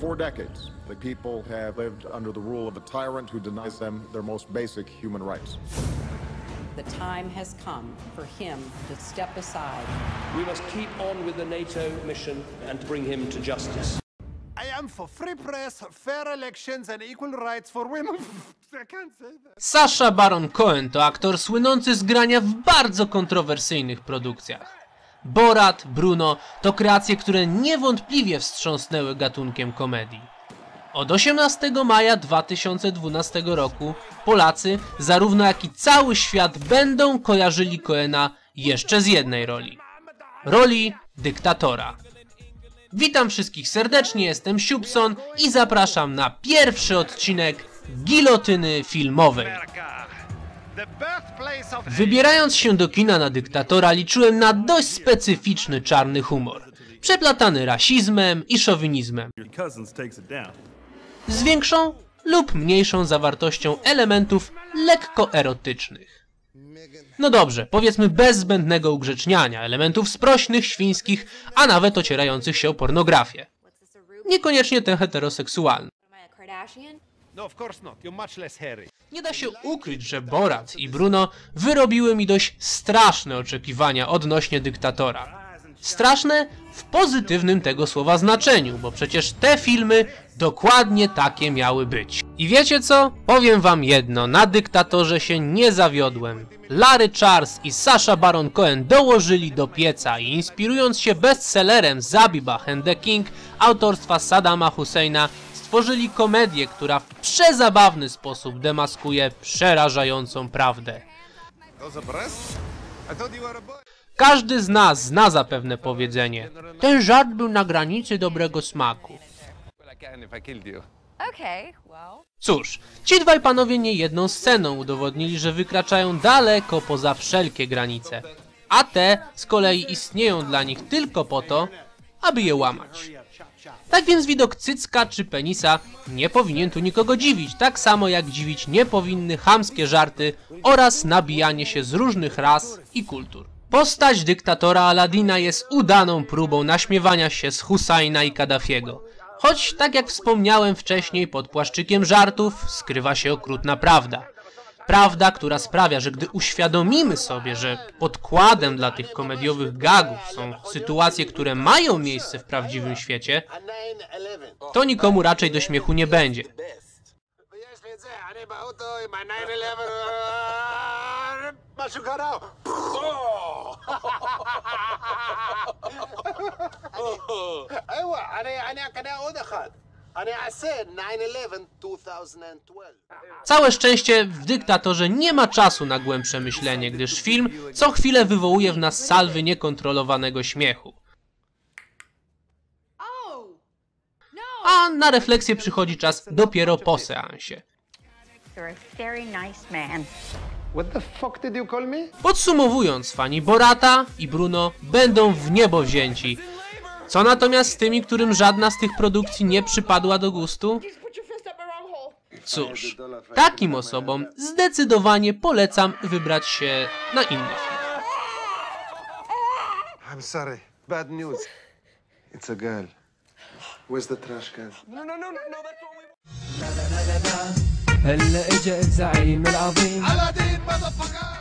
four decades, the people have lived under the rule of a tyrant who denies them their most basic human rights. The time has come for him to step aside. We must keep on with the NATO mission and bring him to justice. I am for free press, fair elections, and equal rights for women. I can't say. Sasha Baron Cohen to aktor słynący z grania w bardzo kontrowersyjnych produkcjach. Borat, Bruno to kreacje, które niewątpliwie wstrząsnęły gatunkiem komedii. Od 18 maja 2012 roku Polacy, zarówno jak i cały świat będą kojarzyli Coena jeszcze z jednej roli. Roli dyktatora. Witam wszystkich serdecznie, jestem Siupson i zapraszam na pierwszy odcinek Gilotyny Filmowej. Wybierając się do kina na dyktatora liczyłem na dość specyficzny czarny humor. Przeplatany rasizmem i szowinizmem. Z większą lub mniejszą zawartością elementów lekko erotycznych. No dobrze, powiedzmy bez zbędnego ugrzeczniania, elementów sprośnych, świńskich, a nawet ocierających się o pornografię. Niekoniecznie ten heteroseksualny. No, of course not. You're much less hairy. Nie da się ukryć, że Borat i Bruno wyrobiły mi dość straszne oczekiwania odnośnie dyktatora. Straszne w pozytywnym tego słowa znaczeniu, bo przecież te filmy dokładnie takie miały być. I wiecie co? Powiem wam jedno, na dyktatorze się nie zawiodłem. Larry Charles i Sasha Baron Cohen dołożyli do pieca i inspirując się bestsellerem Zabibah and the King autorstwa Saddama Husseina stworzyli komedię, która w przezabawny sposób demaskuje przerażającą prawdę. Każdy z nas zna zapewne powiedzenie. Ten żart był na granicy dobrego smaku. Cóż, ci dwaj panowie niejedną sceną udowodnili, że wykraczają daleko poza wszelkie granice. A te z kolei istnieją dla nich tylko po to, aby je łamać. Tak więc widok cycka czy penisa nie powinien tu nikogo dziwić, tak samo jak dziwić nie powinny chamskie żarty oraz nabijanie się z różnych ras i kultur. Postać dyktatora Aladina jest udaną próbą naśmiewania się z Husajna i Kaddafiego. Choć, tak jak wspomniałem wcześniej, pod płaszczykiem żartów skrywa się okrutna prawda. Prawda, która sprawia, że gdy uświadomimy sobie, że podkładem dla tych komediowych gagów są sytuacje, które mają miejsce w prawdziwym świecie, to nikomu raczej do śmiechu nie będzie. Całe szczęście w dyktatorze nie ma czasu na głębsze myślenie, gdyż film co chwilę wywołuje w nas salwy niekontrolowanego śmiechu. Oh, a no. na refleksję przychodzi czas dopiero po seansie. Podsumowując, fani Borata i Bruno będą w niebo wzięci Co natomiast z tymi, którym żadna z tych produkcji nie przypadła do gustu? Cóż, takim osobom zdecydowanie polecam wybrać się na inny film. I'm sorry. Bad news. It's a girl. Where's the trash can? هلا اجا الزعيم العظيم Aladdin, motherfucker!